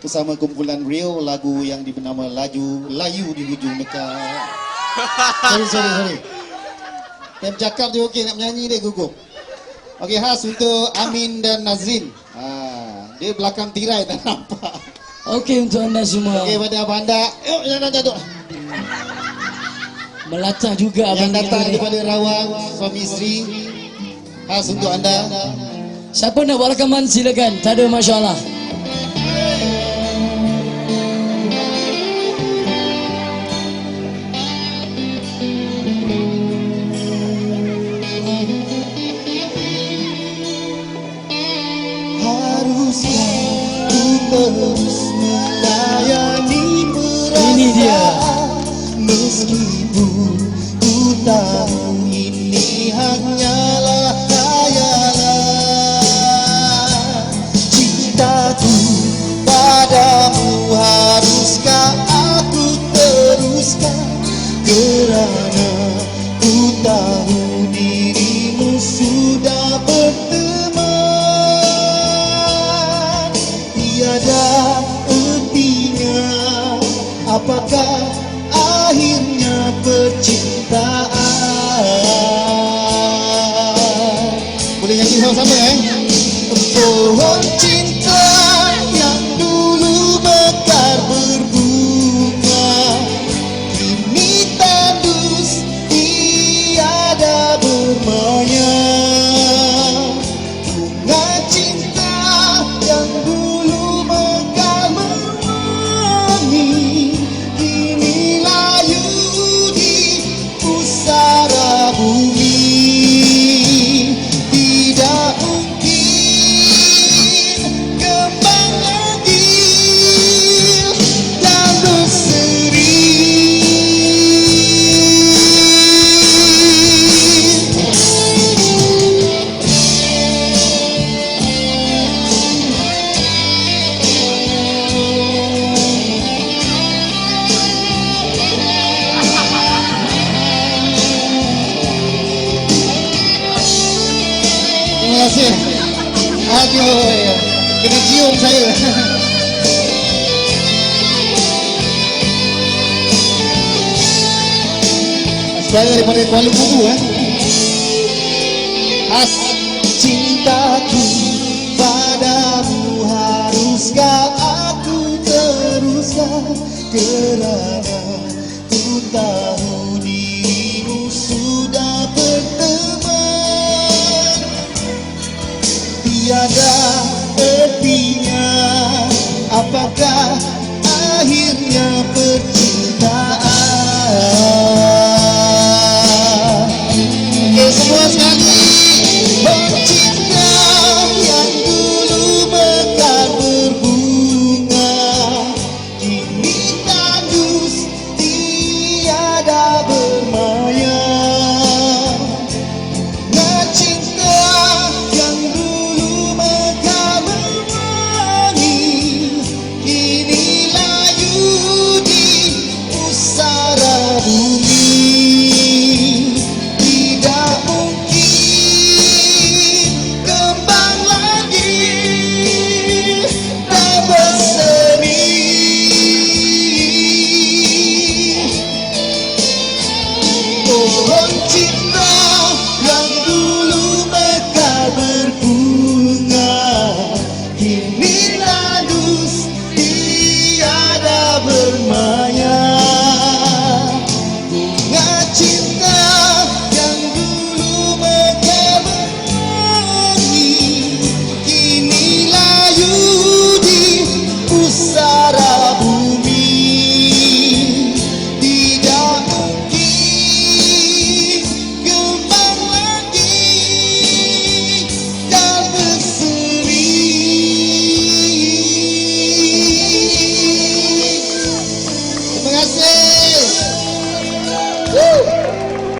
bersama kumpulan Rio lagu yang dibernama Laju Layu di hujung Mekah. sorry, sorry, sorry. Time cakap je okey nak menyanyi dia gugup. Okey khas untuk Amin dan Nazrin. Ha, dia belakang tirai tak nampak. Okey untuk anda semua. Okey pada abang anda. Yuk jangan jatuh. Melacak juga Yang abang datang ni. daripada Rawang suami isteri. Khas untuk anda. Siapa nak buat rakaman silakan. Tak ada masalah. Ini dia. Meskipun ini hanyalah Cintaku padamu haruskah aku teruskan Kerana ku tahu apakah akhirnya percintaan? Boleh nyanyi sama-sama eh Pohon cinta kasih. Aduh, ya. kena cium saya. Saya daripada Kuala Lumpur eh. As cintaku padamu haruskah aku teruskan kerana ku tahu ertinya apakah akhirnya